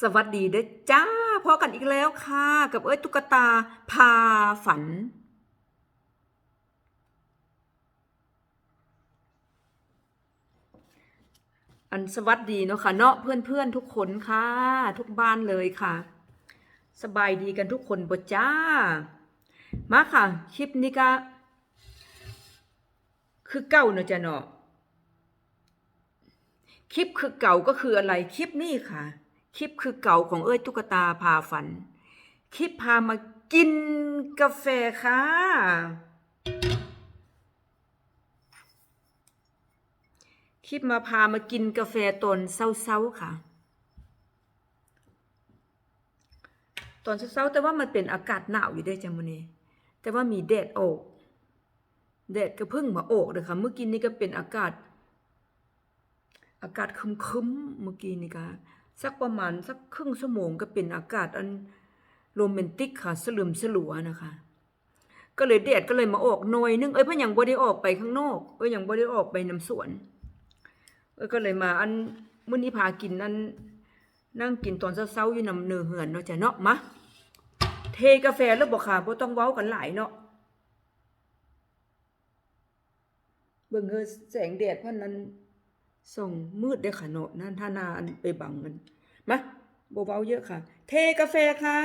สวัสดีเด้อจ้าพอกันอีกแล้วค่ะ กับเอ้ยตุ๊กตาพาฝัน อันสวัสดีเนาะค่ะเนาะเพื่อนๆทุกคนค่ะ ทุกบ้านเลยค่ะ สบายดีกันทุกคนบ่จ้า มาค่ะ คลิปนี้ก็คือเก่าเนาะจ้ะเนาะคลิปคือเก่าก็คืออะไรคลิปนี้ค่ะ คลิปคือเก่าของเอ้ยตุ๊กตาพาฝัน คลิปพามากินกาแฟค่ะ คลิปมาพามากินกาแฟตอนเช้าๆค่ะ ตอนเช้าๆแต่ว่ามันเป็นอากาศหนาวอยู่ด้อจังมื้อนี้แต่ว่ามีแดดออกแดดก็เพิ่งมาออกเลยค่ะ เมื่อกี้นี้ก็เป็นอากาศ อากาศคึมๆเมื่อกี้นี่ก็ สักประมาณสักครึ่งชั่วโมงก็เป็นอากาศอันโรแมนติกค่ะสลืมสลัวนะคะ ก็เลยแดดก็เลยมาออกหน่อยนึงเอ้ยเพราะยังบ่ได้ออกไปข้างนอกเอ้ยยังบ่ได้ออกไปนำสวนเอ้ยก็เลยมาอันมื้อนี้พากินอันนั่งกินตอนเช้าๆอยู่นำเนื้อเหือนเนาะจ้ะเนาะมาเทกาแฟแล้วบ่ค่ะบ่ต้องเว้ากันหลายเนาะเบิ่งเฮอแสงแดดเพิ่นนั้น ส่งมืดได้อค่ะเนาะนั่นท่านาอันไปบังมันมาบเว้าเยอะค่ะ เทกาแฟค่ะ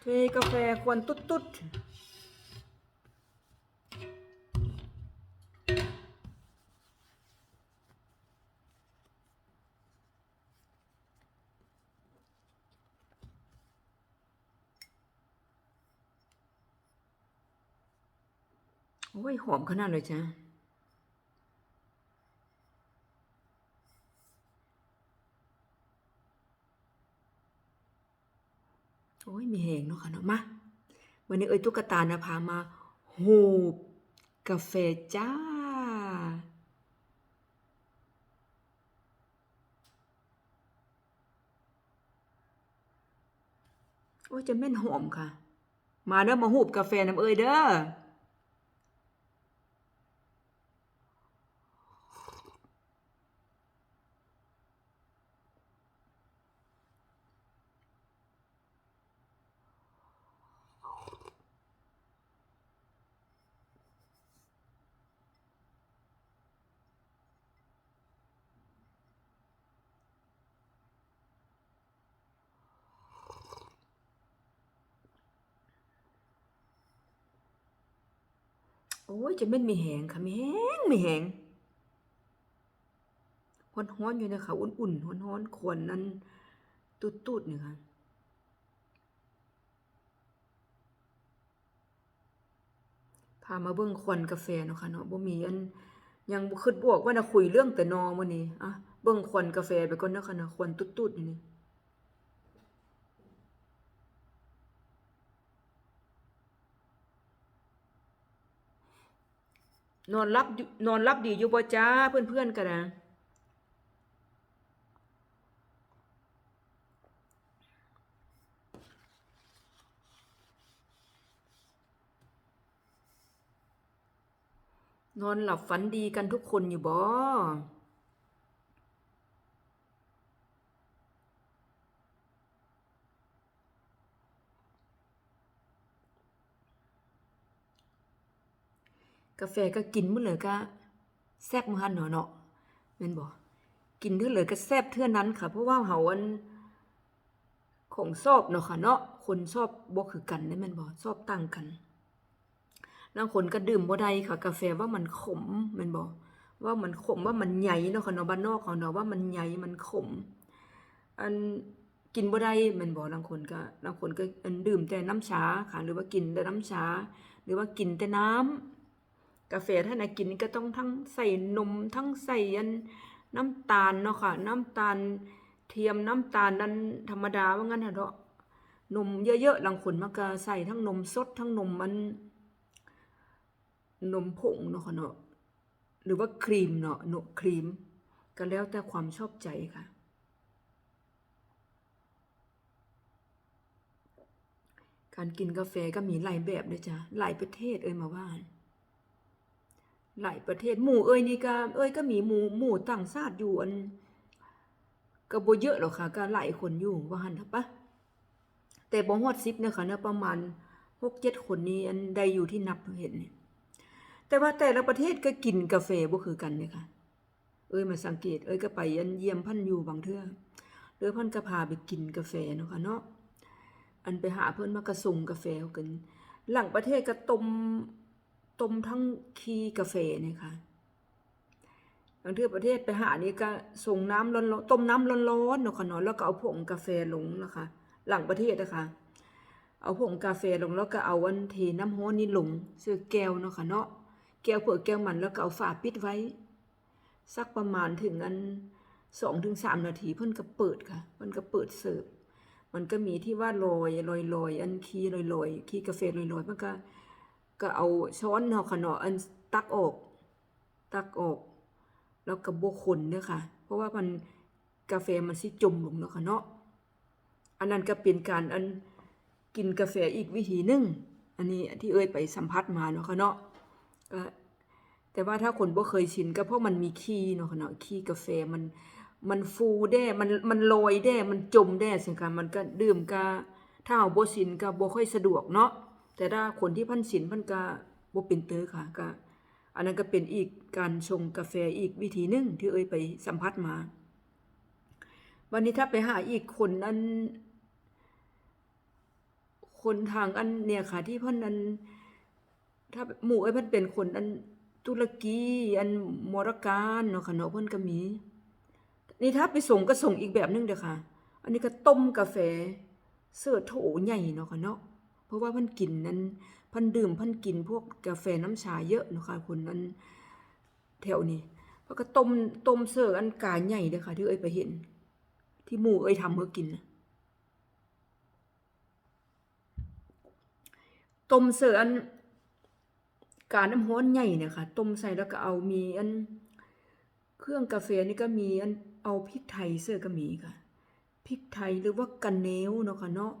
เทกาแฟควันตุ๊ดๆ โอ้ย หอมขนาดเลยจ้ะโอ้ย มีแหงเนาะค่ะเนาะมาวันนี้เอ้ยตุ๊กตานะพามาหูบกาแฟจ้า โอ้ย จะแม่นหอมค่ะ มาเด้อมาหูบกาแฟน้ำเอ้ยเด้อ โอ้ยจะไม่นมีแหงค่ะมีแหงมีแหงฮ้อนฮ้อนๆอยู่นะคะอุ่นๆฮ้อนฮ้อนๆควันนั้นตุดๆนี่ค่ะพามาเบิ่งควันกาแฟเนาะค่ะเนาะบ่มีอันยังบ่คิดบวกว่าน่ะคุยเรื่องแต่นอมื้อนี้อะเบิ่งควันกาแฟไปก่อนเนาะค่ะเนาะควันตุดๆอยู่นี่ นอนรับนอนรับดีอยู่บ่จ้าเพื่อนๆกันนะนอนหลับฝันดีกันทุกคนอยู่บ่ กาแฟก็กินมื้อเลยก็แซ่บมื้อหันเนาะเนาะแม่นบ่กินเท่าเลยก็แซ่บเท่านั้นค่ะ เพราะว่าเฮาอันของชอบเนาะค่ะเนาะคนชอบบ่คือกันเด้แม่นบ่ชอบต่างกันบางคนก็ดื่มบ่ได้ค่ะ กาแฟว่ามันขมแม่นบ่ว่ามันขมว่ามันใหญ่เนาะค่ะเนาะบ้านนอกเขาเนาะว่ามันใหญ่มันขม อันกินบ่ได้แม่นบ่บางคนก็บางคนก็อันดื่มแต่น้ำชาค่ะ หรือว่ากินแต่น้ำชา หรือว่ากินแต่น้ำ กาแฟถ้าไหนกินก็ต้องทั้งใส่นมทั้งใส่อันน้ำตาลเนาะค่ะ น้ำตาลเทียมน้ำตาลนั้นธรรมดาว่างั้นเถอะนาะนมเยอะๆบางคนมันก็ใส่ทั้งนมสดทั้งนมมัน นมผงเนาะค่ะเนาะหรือว่าครีมเนาะเนาะครีม ก็แล้วแต่ความชอบใจค่ะ การกินกาแฟก็มีหลายแบบเลยจ้ะหลายประเทศเอ่ยมาว่า หลายประเทศหมู่เอ้ยนี่ก็เอ้ยก็มีหมู่หมู่ต่างชาติอยู่อันก็บ่เยอะหรอกค่ะก็หลายคนอยู่ว่าหันะปะแต่บ่ฮอด10นะคะนะประมาณ6-7คนนี้อันใดอยู่ที่นับเห็นนี่แต่ว่าแต่ละประเทศก็กินกาแฟบ่คือกันเด้ค่ะ เอ้ยมาสังเกต เอ้ยก็ไปอันเยี่ยมพันอยู่บางเทื่อหรือพันก็พาไปกินกาแฟเนาะค่ะเนาะอันไปหาเพิ่นมากระส่งกาแฟกัน หลังประเทศก็ต้ม ต้มทั้งขี้กาแฟเนี่ยค่ะบางทื่ประเทศไปหานี่ก็ส่งน้ำร้อนๆต้มน้ำร้อนๆเนาะค่ะเนาะแล้วก็เอาผงกาแฟลงนะคะ หลังประเทศนะคะ เอาผงกาแฟลงแล้วก็เอาอันเทน้ำร้อนนี่ลงเสื้อแก้วเนาะค่ะเนาะแก้วเปลือแก้วมันแล้วก็เอาฝาปิดไว้ สักประมาณถึงอัน2-3ถึงสามนาทีเพิ่นก็เปิดค่ะเพิ่นก็เปิดเสิร์ฟมันก็มีที่ว่าลอยลอยลอยอันขี้ลอยลอยขี้กาแฟลอยลอยมันก็ ก็เอาช้อนเนาะค่ะเนาะอันตักออก ตักออก แล้วก็บ่คนเด้อค่ะ เพราะว่ามันกาแฟมันสิจมลงเนาะค่ะเนาะอันนั้นก็เป็นการอันกินกาแฟอีกวิธีหนึงอันนี้ที่เอ้ยไปสัมผัสมาเนาะค่ะเนาะก็แต่ว่าถ้าคนบ่เคยชินก็เพราะมันมีขี้เนาะค่ะเนาะขี้กาแฟมันมันฟูแด้ มันมันลอยแด้ มันจมแด้สิค่ะมันก็ดื่มก็ถ้าเอาบ่สินก็บ่ค่อยสะดวกเนาะ แต่ถ้าคนที่พันสินพิ่นก็บ่เป็นเตอค่ะก็อันนั้นก็เป็นอีกการชงกาแฟอีกวิธีหนึงที่เอ้ยไปสัมผัสมา วันนี้ถ้าไปหาอีกคนนั้นคนทางอันเนี่ยค่ะที่พิ่นนั้น ถ้าหมู่เอ้เพิ่นเป็นคนอันตุรกีอันมรการเนาะค่ะเนาะเพิ่นก็มี นี่ถ้าไปส่งก็ส่งอีกแบบหนึงเด้อค่ะ อันนี้ก็ต้มกาแฟเสื้อโถใหญ่เนาะค่ะเนาะ เพราะว่าพิ่นกินนั้นพิ่นดื่มพิ่นกินพวกกาแฟน้ำชาเยอะนะคะคนนั้นแถวนี้เพราะก็ต้มต้มเสื้ออันกาใหญ่เด้อค่ะ ที่เอ้ยไปเห็น ที่หมู่เอ้ยทำเมื่อกินนะต้มเสื้ออันกาน้ำร้อนใหญ่เนี่ยค่ะต้มใส่แล้วก็เอามีอันเครื่องกาแฟนี่ก็มีอันเอาพริกไทยเสื้อก็มีค่ะพริกไทยหรือว่ากันเนวเนาะค่ะเนาะ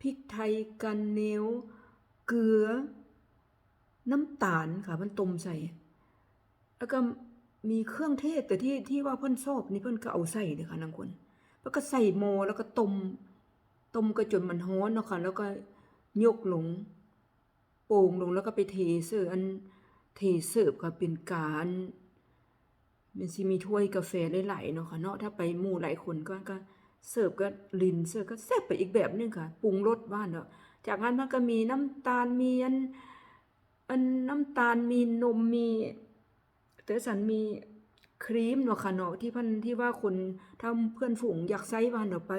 พริกไทยกันเนวเกลือ น้ำตาลค่ะมันต้มใส่ แล้วก็มีเครื่องเทศแต่ที่ที่ว่าเพิ่นชอบนี่เพิ่นก็เอาใส่เด้อค่ะนางคนแล้วก็ใส่หม้อแล้วก็ต้มต้มก็จนมันร้อนเนาะค่ะแล้วก็ยกลงโป่งลงแล้วก็ไปเทเสิร์ฟอันเทเสิร์ฟค่ะเป็นการมันสิมีถ้วยกาแฟหลายๆเนาะค่ะเนาะถ้าไปหมู่หลายคนก็ก็ เสิร์ฟก็ลินเสิร์ฟก็แซ่บไปอีกแบบนึงค่ะปรุงรสบ้านเนาะจากนั้นมันก็มีน้ำตาลมีอันอันน้ำตาลมีนมมีแต่สันมีครีมเนาะค่ะเนาะที่พันที่ว่าคนถ้าเพื่อนฝูงอยากใส่บ้านเนาะไป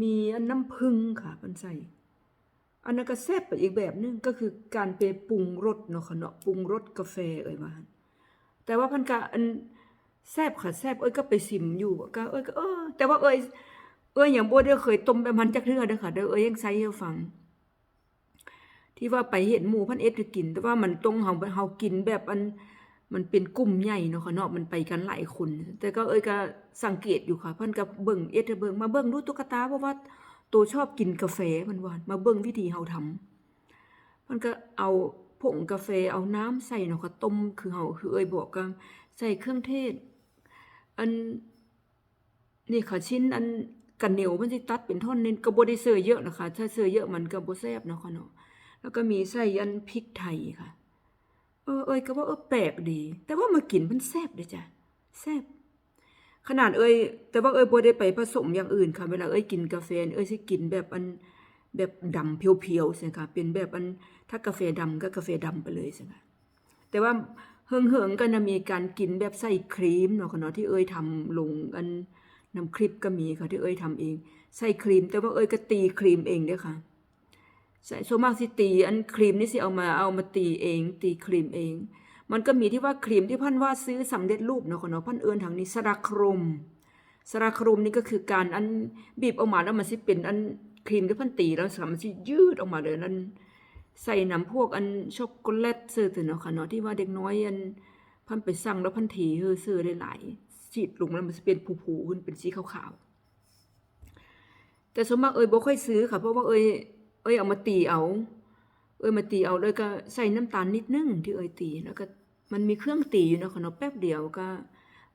มีอันน้ำผึ้งค่ะพิ่นใส่อันนั้นก็แซ่บไปอีกแบบนึงก็คือการไปปรุงรสเนาะค่ะเนาะปรุงรสกาแฟเอ่ยว่านแต่ว่าพันก็อันแซ่บค่ะแซ่บเอ้ยก็ไปซิมอยู่ก็เอ้ยก็เออแต่ว่าเอ้ย เอ้ยอย่างบ่ได้เคยต้มแบบมันจักเทื่อเด้อค่ะเด้อเอ้ยยังใส่ให้ฟัง ที่ว่าไปเห็นหมูพันเอ็ดกิน แต่ว่ามันตรงเฮาเฮากินแบบอันมันเป็นกลุ่มใหญ่เนาะค่ะเนาะมันไปกันหลายคน แต่ก็เอ้ยก็สังเกตอยู่ค่ะเพิ่นก็เบิ่งเอ็ดเบิ่งมาเบิ่งดูตุ๊กตาเพราะว่าตัวชอบกินกาแฟเพิ่นว่ามาเบิ่งวิธีเฮาทำมันก็เอาผงกาแฟเอาน้ำใส่เนาะค่ะต้มคือเฮาคือเอ้ยบอกก็ใส่เครื่องเทศ อันนี่ค่ะชิ้นอัน กันเหนียวมันสิตัดเป็นท่อนเนึงก็บ่ได้เสือเยอะนะคะ ถ้าเสือเยอะมันก็บ่แซบเนาะค่ะเนาะแล้วก็มีใส่อันพริกไทยค่ะ เออเอ้ยก็ว่าเออแปลกดี แต่ว่ามากินมันแซบเด้อจ้ะแซบขนาดเอ้ยแต่ว่าเอ้ยบ่ได้ไปผสมอย่างอื่นค่ะ เวลาเอ้ยกินกาแฟเอ้ยสิกินแบบอันแบบดำเพียวๆสิค่ะเป็นแบบอันถ้ากาแฟดำก็กาแฟดำไปเลยสิค่ะแต่ว่าเฮิงๆก็นะมีการกินแบบใส่ครีมเนาะค่ะเนาะที่เอ้ยทำลงอัน น้ำคลิปก็มีค่ะที่เอ้ยทำเอง ใส่ครีม แต่ว่าเอ้ยก็ตีครีมเองด้อค่ะ ใส่ส่วนมากสิตี อันครีมนี่สิเอามาเอามาตีเอง ตีครีมเอง มันก็มีที่ว่าครีมที่พันว่าซื้อสำเร็จรูปเนาะค่ะเนาะพันเอิ้นทางนี้สระครมสระครมนี่ก็คือการอันบีบออกมาแล้วมันสิเป็นอันครีมที่พันตีแล้วสามารถสิยืดออกมาเลยนั่นใส่น้ำพวกอันช็อกโกแลตซื้อตัวเนาะค่ะเนาะที่ว่าเด็กน้อยอันพันไปสั่งแล้วพันถีเฮอซื้อได้หลาย ฉีดลงแล้วมันจะเป็นผูๆขึ้นเป็นสีขาวๆแต่ส่วนมากเอ้ยบ่ค่อยซื้อค่ะ เพราะว่าเอ้ยเอ้ยเอามาตีเอา เอ้ยมาตีเอาแล้วก็ใส่น้ำตาลนิดนึงที่เอ้ยตีแล้วก็มันมีเครื่องตีอยู่นะค่ะเนาะแป๊บเดียวก็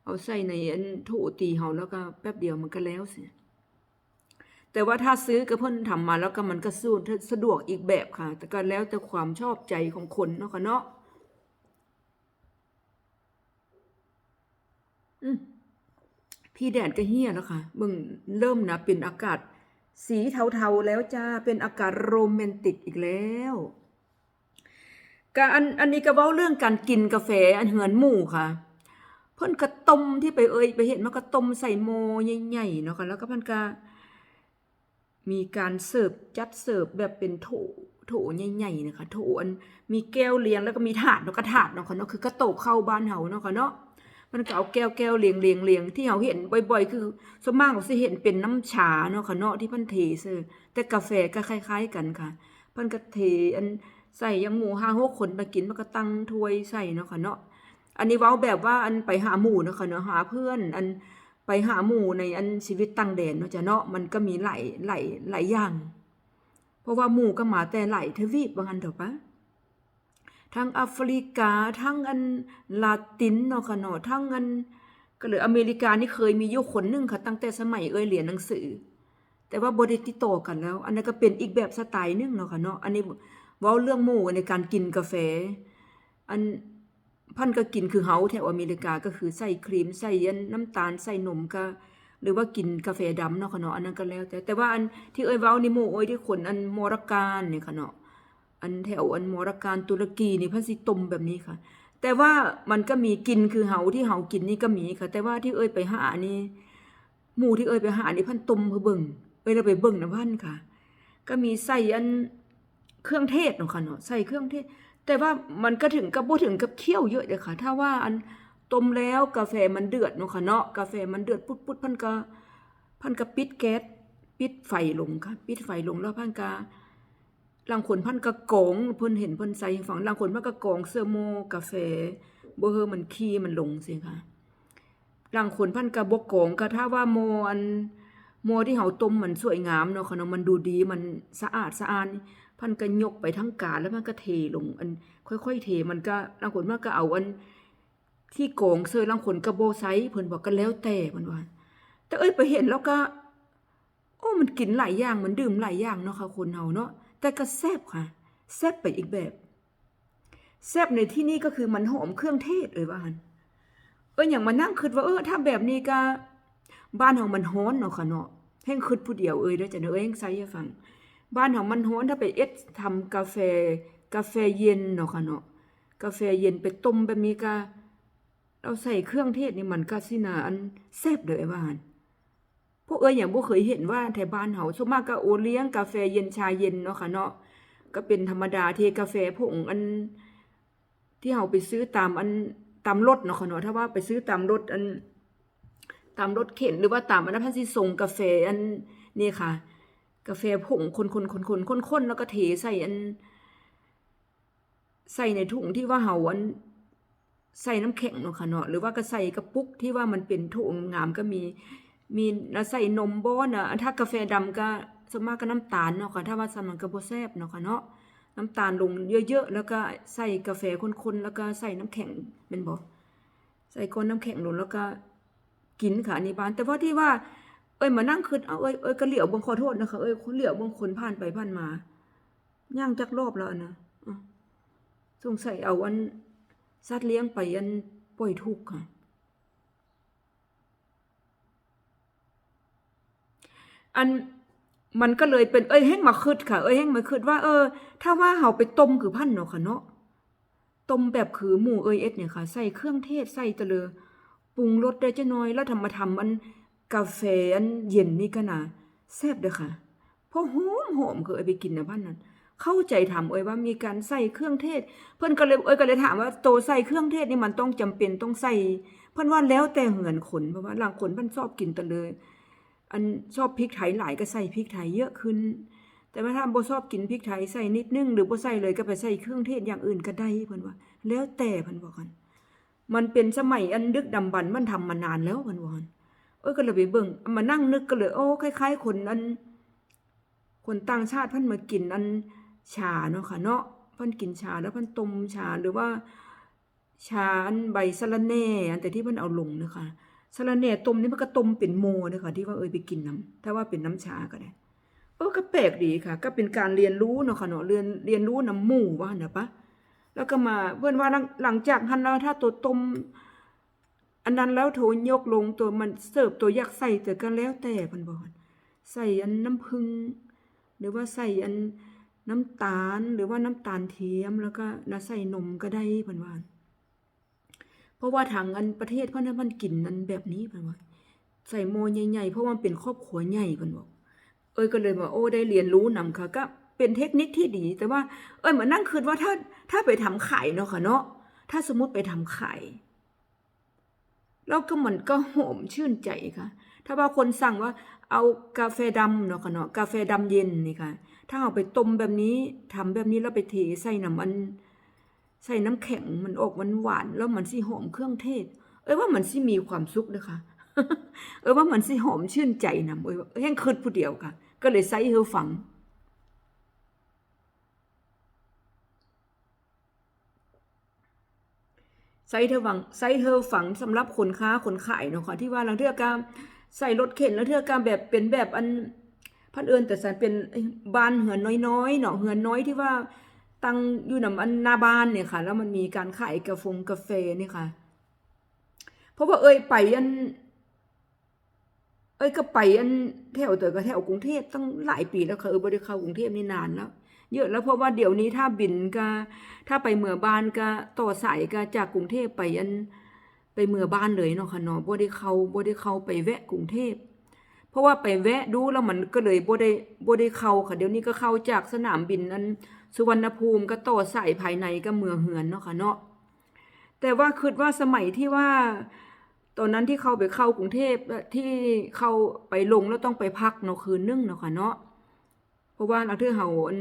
เอาใส่ในอันโถตีเฮาแล้วก็แป๊บเดียวมันก็แล้วสิแต่ว่าถ้าซื้อก็เพิ่นทำมาแล้วก็มันก็สู้สะดวกอีกแบบค่ะ แต่ก็แล้วแต่ความชอบใจของคนเนาะค่ะเนาะอืม พี่แดดก็เฮียแล้วค่ะเบิ่งเริ่มนะเป็นอากาศ สีเทาๆแล้วจ้าเป็นอากาศโรแมนติกอีกแล้วกอันอันนี้ก็เว้าเรื่องการกินกาแฟอันเหือนหมู่ค่ะ เพิ่นก็ต้มที่ไปเอ่ยไปเห็นมันก็ต้มใส่โมใหญ่ๆเนาะค่ะแล้วก็เพิ่นก็มีการเสิร์ฟจัดเสิร์ฟแบบเป็นโถโถใหญ่ๆนะคะโถอันมีแก้วเลี้ยงแล้วก็มีถาดเนาะก็ถาดเนาะค่ะเนาะคือกระโตกเข้าบ้านเฮาเนาะค่ะเนาะ มันก็เอาแก้วแก้วเลียงเลียงเลียงที่เฮาเห็นบ่อย ๆ คือส่วนมากเราสิเห็นเป็นน้ำชาเนาะค่ะเนาะที่พิ่นเทเซอแต่กาแฟก็คล้าย ๆ กันค่ะพิ่นก็เทอันใส่ยังหมู่5 6คนมากินมันก็ตั้งถ้วยใส่เนาะค่ะเนาะอันนี้เว้าแบบว่าอันไปหาหมู่เนาะค่ะเนาะหาเพื่อนอันไปหาหมู่ในอันชีวิตต่างแดนเนาะจ้ะเนาะมันก็มีหลายหลายหลายอย่าง เพราะว่าหมู่ก็มาแต่หลายทวีปว่างั้นเถอะปะ ทั้งแอฟริกา ทั้งอันลาตินเนาะค่ะเนาะทั้งอันก็เลยอเมริกานี่เคยมีอยู่คนหนึงค่ะ ตั้งแต่สมัยเอ้ยเหรียนหนังสือ แต่ว่าบ่ได้ติดต่อกันแล้ว อันนั้นก็เป็นอีกแบบสไตล์นึงเนาะค่ะเนาะอันนี้เว้าเรื่องหมู่ในการกินกาแฟ อันพันก็กินคือเฮาแถวอเมริกาก็คือใส่ครีมใส่ยันน้ำตาลใส่นมก็ หรือว่ากินกาแฟดำเนาะค่ะเนาะอันนั้นก็แล้วแต่แต่ว่าอันที่เอ้ยเว้านี่หมู่เอ้ยที่คนอันมรการเนี่ยค่ะเนาะ อันแถวอันมรการตุรกีนี่พิ่นสิตมแบบนี้ค่ะ แต่ว่ามันก็มีกินคือเฮาที่เฮากินนี่ก็มีค่ะ แต่ว่าที่เอ้ยไปหานี่หมู่ที่เอ้ยไปหานี่พิ่นตมเพื่อเบิ่งเอ้ยเราไปเบิ่งนะพันค่ะ ก็มีใส่อันเครื่องเทศเนาะค่ะเนาะใส่เครื่องเทศ แต่ว่ามันก็ถึงกับบ่ถึงกับเคี่ยวเยอะเด้อค่ะ ถ้าว่าอันต้มแล้วกาแฟมันเดือดเนาะค่ะเนาะกาแฟมันเดือดปุ๊ดๆพันก็พันก็ปิดแก๊สปิดไฟลงค่ะ ปิดไฟลงแล้วพันก็ ลางคนพันก็กรองเพิ่นเห็นเพิ่นใส่ฝั่งลางคนพันก็กรองเสื้อโมกาแฟบ่เฮมันขี้มันลงสิค่ะลางคนพันก็บ่กงก็ถ้าว่าโมอันโมที่เฮาต้มมันสวยงามเนาะค่ะเนาะมันดูดีมันสะอาดสะอานพันก็ยกไปทั้งกาแล้วมันก็เทลงอัน ค่อย ๆ เทมันก็ลางคนมันก็เอาอันที่โกงเซยลางคนก็บ่ไซเพิ่นบอกก็แล้วแต่เพิ่นว่า แต่เอ้ยไปเห็นแล้วก็ โอ้มันกินหลายอย่างมันดื่มหลายอย่างเนาะค่ะคนเฮาเนาะ แต่ก็แซ่บค่ะ แซ่บไปอีกแบบ แซ่บในที่นี้ก็คือมันหอมเครื่องเทศเอ้ยว่าหันเอ้ยอย่างมานั่งคิดว่าเออถ้าแบบนี้ก็บ้านเฮามันร้อนเนาะค่ะเนาะแฮ่งคิดผู้เดียวเอ้ยเด้จ้ะเด้อเอ้ยแฮ่งใส่ให้ฟัง บ้านเฮามันร้อนถ้าไปเอ็ดทำกาแฟ กาแฟเย็นเนาะค่ะเนาะกาแฟเย็นไปต้มแบบนี้ก็เราใส่เครื่องเทศนี่มันก็สินาอันแซ่บเด้อไอ้ว่าน พวกเอ้ยอย่างบ่เคยเห็นว่าแถวบ้านเฮาส่วนมากก็โอเลี้ยงกาแฟเย็นชาเย็นเนาะค่ะเนาะก็เป็นธรรมดาเทกาแฟผงอัน ที่เฮาไปซื้อตามอันตามรถเนาะค่ะเนาะถ้าว่าไปซื้อตามรถอัน ตามรถเข็นหรือว่าตามอันนั้นพันสิส่งกาแฟอันนี่ค่ะ กาแฟผงคนๆๆๆๆๆแล้วก็เทใส่อัน ใส่ในถุงที่ว่าเฮาอันใส่น้ำแข็งเนาะค่ะเนาะหรือว่าก็ใส่กระปุกที่ว่ามันเป็นถุงงามก็มี มีแล้วใส่นมบ่น่ะอันถ้ากาแฟดำก็ส่วนมากก็น้ำตาลเนาะค่ะถ้าว่าซั่นมันก็บ่แซ่บเนาะค่ะเนาะน้ำตาลลงเยอะๆแล้วก็ใส่กาแฟข้นๆแล้วก็ใส่น้ำแข็งแม่นบ่ใส่ก้นน้ำแข็งลงแล้วก็กินค่ะอันบ้าน แต่ว่าที่ว่า เอ้ยมานั่งคิดเอาเอ้ยเอ้ยก็เหลียวบิ่งขอโทษนะคะเอ้ยคนเหลียวบิ่งคนผ่านไปผ่านมาย่างจักรอบแล้วนะอะสงสัยเอาอันสัตว์เลี้ยงไปอันปล่อยทุกข์ค่ะ อันมันก็เลยเป็นเอ้ยแห้งมาคิดค่ะ เอ้ยแห้งมาคิดว่าเออ ถ้าว่าเฮาไปต้มคือพันเนาะค่ะเนาะต้มแบบคือหมูเอ้ยเอ็ดเนี่ยค่ะ ใส่เครื่องเทศใส่ตะเลอปรุงรสได้จักหน่อยแล้วทำมาทำอันกาแฟอันเย็นนี่ก็นะแซ่บเด้อค่ะเพราะหอมหอมคือเอ้ยไปกินนะพันนั้นเข้าใจถามเอ้ยว่ามีการใส่เครื่องเทศ เพิ่อนก็เลยเอ้ยก็เลยถามว่าโตใส่เครื่องเทศนี่มันต้องจำเป็นต้องใส่ เพิ่อนว่าแล้วแต่เหือนคนเพราะว่าบางคนเพิ่นชอบกินตะเลย อันชอบพริกไทยหลายก็ใส่พริกไทยเยอะขึ้น แต่ว่าถ้าบ่ชอบกินพริกไทยใส่นิดนึงหรือบ่ใส่เลยก็ไปใส่เครื่องเทศอย่างอื่นก็ได้เพิ่นว่า แล้วแต่เพิ่นบอกกันมันเป็นสมัยอันดึกดำบรรพ์มันทำมานานแล้วเพิ่นว่าเอ้ยก็เลยไปเบิ่งมานั่งนึกก็เลยโอ้คล้าย ๆ คนอัน คนต่างชาติเพิ่นมากินอันชาเนาะค่ะเนาะเพิ่นกินชาแล้วเพิ่นต้มชาหรือว่าชาอันใบสะระแหน่อันแต่ที่เพิ่นเอาลงเนาะค่ะ สะระแหน่ต้มนี่มันก็ต้มเป็นโมเด้อค่ะที่ว่าเอ้ยไปกินน้ำถ้าว่าเป็นน้ำชาก็ได้เออก็แปลกดีค่ะ ก็เป็นการเรียนรู้เนาะค่ะเนาะเรียนเรียนรู้น้ำหมู่ว่าหั่นน่ะปะแล้วก็มาเพิ่นว่าหลังหลังจากหันแล้วถ้าตัวต้มอันนั้นแล้วโถยกลงตัวมันเสิร์ฟตัวยักใส่แต่ก็แล้วแต่พิ่นบอกใส่อันน้ำผึ้งหรือว่าใส่อันน้ำตาลหรือว่าน้ำตาลเทียมแล้วก็นะใส่นมก็ได้เพิ่นว่า เพราะว่าทางอันประเทศเพิ่นน่ะมันกินอันแบบนี้เพิ่นว่าใส่โมใหญ่ๆเพราะว่ามันเป็นครอบครัวใหญ่เพิ่นบอกเอ้ยก็เลยว่าโอ้ได้เรียนรู้นำค่ะก็เป็นเทคนิคที่ดี แต่ว่า เอ้ยเหมือนนั่งคิดว่าถ้าถ้าไปทำขายเนาะค่ะเนาะถ้าสมมติไปทำขายแล้วก็มันก็หอมชื่นใจค่ะ ถ้าว่าคนสั่งว่าเอากาแฟดำเนาะค่ะเนาะกาแฟดำเย็นนี่ค่ะ ถ้าเอาไปต้มแบบนี้ทำแบบนี้แล้วไปเทใส่น้ำมัน ใส่น้ำแข็งมันออกหวานหวานแล้วมันสิหอมเครื่องเทศ เอ้ยว่ามันสิมีความสุขนะคะเออว่ามันสิหอมชื่นใจนำเอ้ยแห้งคิดผู้เดียวค่ะ ก็เลยใส่เฮาฟังใส่เธอฝังใส่เธอฝังสำหรับคนค้าคนขายเนาะค่ะที่ว่าลังเทื่อกาใส่รถเข็นแล้วเทื่อกาแบบเป็นแบบอันพันเอิญแต่สันเป็นบ้านเหือนน้อยๆเนาะเหือนน้อยที่ว่า ตั้งอยู่นำอันหน้าบ้านเนี่ยค่ะ แล้วมันมีการขายกาแฟกาแฟเนี่ยค่ะ เพราะว่าเอ้ยไปอัน เอ้ยก็ไปอันแถวเตอก็แถวกรุงเทพตั้งหลายปีแล้วค่ะเออบ่ได้เข้ากรุงเทพนี่นานแล้วเยอะแล้วเพราะว่าเดี๋ยวนี้ถ้าบินก็ถ้าไปเมืองบ้านก็ต่อสายก็จากกรุงเทพไปอันไปเมืองบ้านเลยเนาะค่ะเนาะบ่ได้เข้าบ่ได้เข้าไปแวะกรุงเทพเพราะว่าไปแวะดูแล้วมันก็เลยบ่ได้บ่ได้เข้าค่ะ เดี๋ยวนี้ก็เข้าจากสนามบินอัน สุวรรณภูมิก็ต่อสายภายในก็เมืองเหือนเนาะค่ะเนาะแต่ว่าคิดว่าสมัยที่ว่า ตอนนั้นที่เขาไปเข้ากรุงเทพที่เข้าไปลงแล้วต้องไปพักเนาะคืนนึงเนาะค่ะเนาะเพราะว่าลังเทื่อเฮาอัน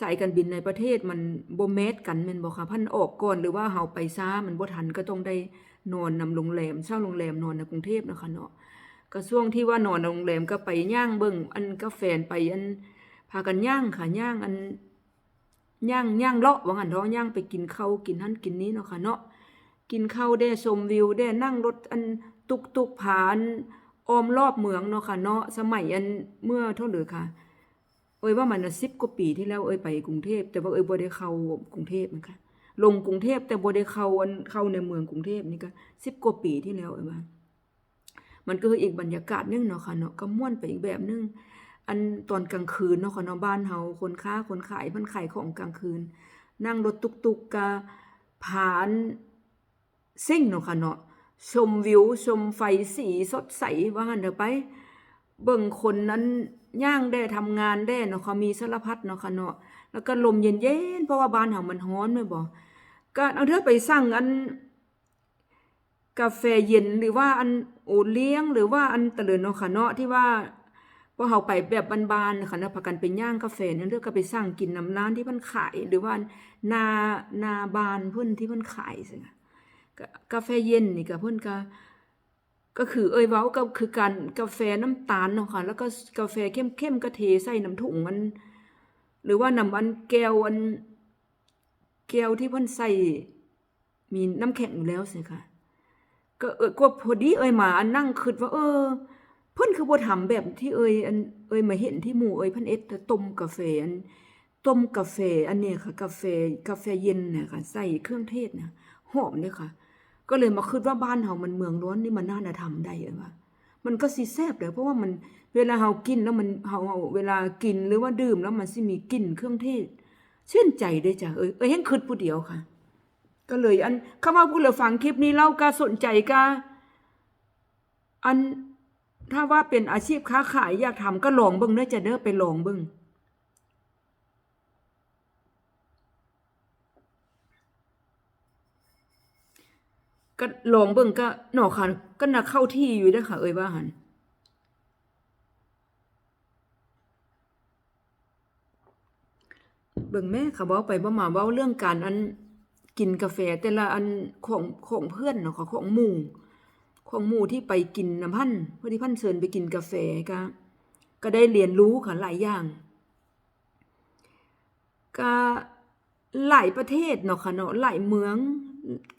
สายการบินในประเทศมันโบ่แมทกันม่นบ่ค่ะพันออกก่อนหรือว่าเฮาไปช้ามันบ่ทันก็ต้องได้นอนนำโรงแรมเช่าโรงแรมนอนในกรุงเทพเนาะค่ะเนาะก็ช่วงที่ว่านอนในโรงแรมก็ไปย่างเบิ่งอันกาแฟนไปอันพากันย่างค่ะย่างอัน ย่างย่างเลาะว่างั้นเนาะย่างไปกินข้าวกินหั่นกินนี้เนาะค่ะเนาะกินข้าวได้ชมวิวได้นั่งรถอันตุกตุกผ่านอ้อมรอบเมืองเนาะค่ะเนาะสมัยอันเมื่อเท่าไหร่ค่ะ เอ้ยว่ามันน่ะ10กว่าปีที่แล้วเอ้ยไปกรุงเทพแต่ว่าเอ้ยบ่ได้เข้ากรุงเทพนะคะลงกรุงเทพแต่บ่ได้เข้าอันเข้าในเมืองกรุงเทพนี่ก็10กว่าปีที่แล้วเอ้ยว่ามันก็คืออีกบรรยากาศนึงเนาะค่ะเนาะก็ม่วนไปอีกแบบนึง อันตอนกลางคืนเนาะค่ะเนาะบ้านเฮาคนค้าคนขายเพิ่นขายของกลางคืน นั่งรถตุกๆกกะผ่านซิ่งเนาะค่ะเนาะชมวิวชมไฟสีสดใสว่างั้นเถอะไป เบิ่งคนนั้นย่างได้ทำงานได้เนาะค่ะมีสารพัดเนาะค่ะเนาะแล้วก็ลมเย็นๆเพราะว่าบ้านเฮามันร้อนแม่นบ่ก็เอาเถอไปสั่งอันกาแฟเย็นหรือว่าอันโอเลี้ยงหรือว่าอันตะเลินเนาะค่ะเนาะที่ว่า พอเฮาไปแบบบานๆนะค่ะนะพากันไปย่างกาแฟนั่นเด้อก็ไปสั่งกินน้ำร้านที่เพิ่นขาย หรือว่านานาบานเพิ่นที่เพิ่นขายซิค่ะกากาแฟเย็นนี่ก็เพิ่นก็ก็คือเอ่ยเว้าก็คือการกาแฟน้ำตาลเนาะค่ะแล้วก็กาแฟเข้มๆก็เทใส่น้ำถุงมัน หรือว่าน้ำอันแก้วอัน แก้วที่เพิ่นใส่มีน้ำแข็งอยู่แล้วสิค่ะก็เออก็พอดีเอ่ยมาอันนั่งคิดว่า เออ เพิ่นคือบ่ทำแบบที่เอ่ยอันเอ่ยมาเห็นที่หมู่เอ่ยเพิ่นเอ็ดต่ต้มกาแฟอันต้มกาแฟอันเนี้ยค่ะ กาแฟกาแฟเย็นน่ยค่ะใส่เครื่องเทศน่ะหอมเลยค่ะ ก็เลยมาคิดว่าบ้านเฮามันเมืองร้อนนี่มันน่าจะทำได้เอ้ยว่ามันก็สิแซ่บเลยเพราะว่ามันเวลาเฮากินแล้วมันเฮาเฮาเวลากินหรือว่าดื่มแล้วมันสิมีกลิ่นเครื่องเทศชื่นใจเด้จ้ะเอ้ยเอ้ยแฮงคิดผู้เดียวค่ะ ก็เลยอันคำว่าผู้เหลือฟังคลิปนี้เล่าก็สนใจก็อัน ถ้าว่าเป็นอาชีพค้าขายอยากทำก็ลองเบิ่งเด้อจะเด้อไปลองเบิ่งก็ลองเบิ่งก็เนาะค่ะก็น่าเข้าที่อยู่ด้อค่ะ เอ้ยว่าหันเบิ่งแม่ค่ะเว้าไปบ่มาเว้าเรื่องการอันกินกาแฟแต่ละอันของของเพื่อนเนาะค่ะของหมู่ ของหมู่ที่ไปกินน้ำพันเพื่อที่พันเชิญไปกินกาแฟก็ก็ได้เรียนรู้ค่ะหลายอย่างก็หลายประเทศเนาะค่ะเนาะหลายเมือง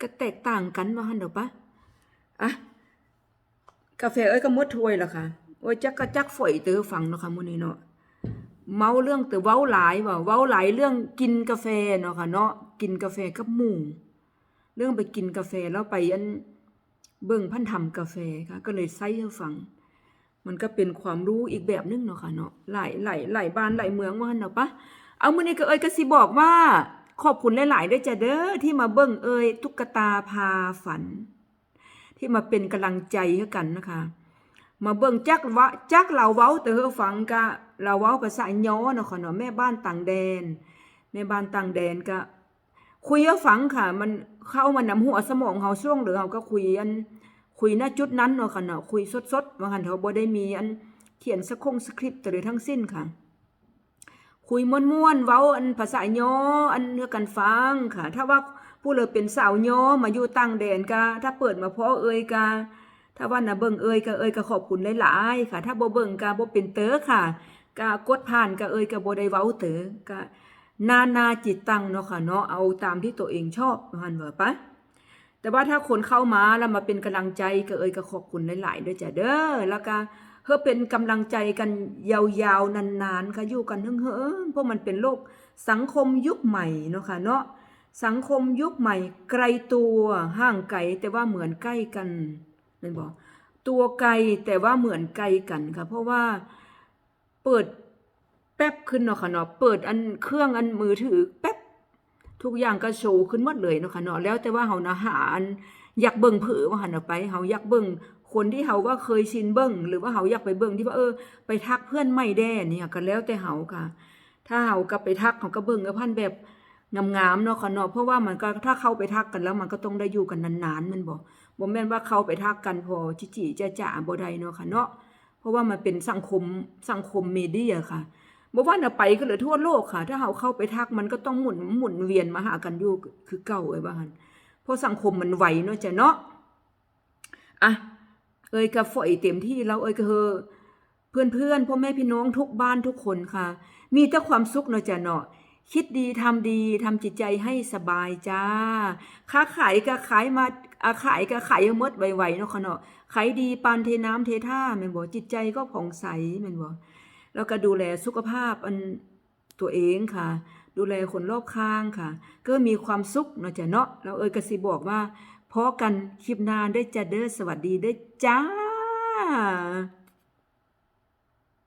ก็แตกต่างกันว่าหั่นดอกปะอะกาแฟเอ้ยก็มดถ้วยแล้วค่ะโอ้ยจักกะจักฝอยเตอฟังเนาะค่ะมื้อนี้เนาะเมาเรื่องแต่เว้าหลายว่าเว้าหลายเรื่องกินกาแฟเนาะค่ะเนาะกินกาแฟกับหมู่เรื่องไปกินกาแฟแล้วไปอัน เบิ่งพันธรรมกาแฟค่ะ ก็เลยใส่ให้ฟัง มันก็เป็นความรู้อีกแบบหนึงเนาะค่ะเนาะหลายหลายหลายบ้านหลายเมืองว่าหั่นเนาะปะเอามื้อนี้ก็เอ้ยก็สิบอกว่า ขอบคุณหลาย ๆ ด้วยจ้ะเด้อที่มาเบิ่งเอ้ยตุ๊กตาพาฝัน ที่มาเป็นกำลังใจให้กันนะคะ มาเบิ่งจักวะจักเราเว้าแต่เฮอฟังกะเราเว้าภาษาย้อเนาะค่ะเนาะแม่บ้านต่างแดนแม่บ้านต่างแดนก็ คุยให้ฟังค่ะ มันเข้ามานำหัวสมองเฮาช่วงหรือเฮาก็คุยอันคุยณจุดนั้นเนาะค่ะเนาะคุยสดๆว่าหันเฮาบ่ได้มีอันเขียนสคงสคริปต์อะไรทั้งสิ้นค่ะ คุยม่วนๆเว้าอันภาษาย้ออันเนื้อกันฟังค่ะ ถ้าว่าผู้เลอเป็นสาวย้อมาอยู่ต่างแดนกะถ้าเปิดมาเพราะเอ่ยกะถ้าว่าน่ะเบิ่งเอ่ยกะเอ่ยก็ขอบคุณหลายๆค่ะ ถ้าบ่เบิ่งกะบ่เป็นเต๋อค่ะกะกดผ่านกะเอ่ยกะบ่ได้เว้าเตอกะ นานาจิตตังเนาะค่ะเนาะเอาตามที่ตัวเองชอบว่าหั่นว่าปะแต่ว่าถ้าคนเข้ามาแล้วมาเป็นกำลังใจก็เอ่ยก็ขอบคุณหลายๆด้วยจ้ะเด้อแล้วก็เพื่อเป็นกำลังใจกันยาวๆนานๆค่ะอยู่กันเฮิงๆเพราะมันเป็นโลกสังคมยุคใหม่เนาะค่ะเนาะสังคมยุคใหม่ ไกลตัวห่างไกลแต่ว่าเหมือนใกล้กันแม่นบ่ตัวไกลแต่ว่าเหมือนใกล้กันค่ะ เพราะว่าเปิด แป๊บขึ้นเนาะค่ะเนาะเปิดอันเครื่องอันมือถือแป๊บทุกอย่างก็โชว์ขึ้นหมดเลยเนาะค่ะเนาะแล้วแต่ว่าเฮานะหาอันอยากเบิ่งเผอว่าหันออกไปเฮาอยากเบิ่งคนที่เฮาว่าเคยชินเบิ่งหรือว่าเฮาอยากไปเบิ่งที่ว่าเออไปทักเพื่อนใหม่แด่เนี่ยก็แล้วแต่เฮาค่ะ ถ้าเฮาก็ไปทักเฮาก็เบิ่งกับพันแบบงามๆเนาะค่ะเนาะเพราะว่ามันก็ถ้าเข้าไปทักกันแล้วมันก็ต้องได้อยู่กันนานๆมันบ่บ่แม่นว่าเข้าไปทักกันพอจิจิจะๆบ่ได้เนาะค่ะเนาะเพราะว่ามันเป็นสังคมสังคมเมเดียค่ะ บ่ว่าน่ะไปก็เลยทั่วโลกค่ะ ถ้าเฮาเข้าไปทักมันก็ต้องหมุนหมุนเวียนมาหากันอยู่คือเก่าไอ้ว่าหั่นเพราะสังคมมันไวเนาะจ้ะเนาะอะเอ้ยก็ฝอยเต็มที่แล้วเอ้ยก็เฮอเพื่อนๆพ่อแม่พี่น้องทุกบ้านทุกคนค่ะ มีแต่ความสุขเนาะจ้ะเนาะคิดดีทำดีทำจิตใจให้สบายจ้า ค้าขายก็ขายมาอาขายก็ขายหมดไวๆเนาะค่ะเนาะขายดีปานเทน้ำเทท่าแม่นบ่จิตใจก็ผ่องใสแม่นบ่ แล้วก็ดูแลสุขภาพอันตัวเองค่ะ ดูแลคนรอบข้างค่ะ ก็มีความสุขเนาะจ้ะเนาะแล้วเอ้ยกระซิบอกว่าพอกันคลิปหน้าได้จ้ะเด้อสวัสดีได้จ้า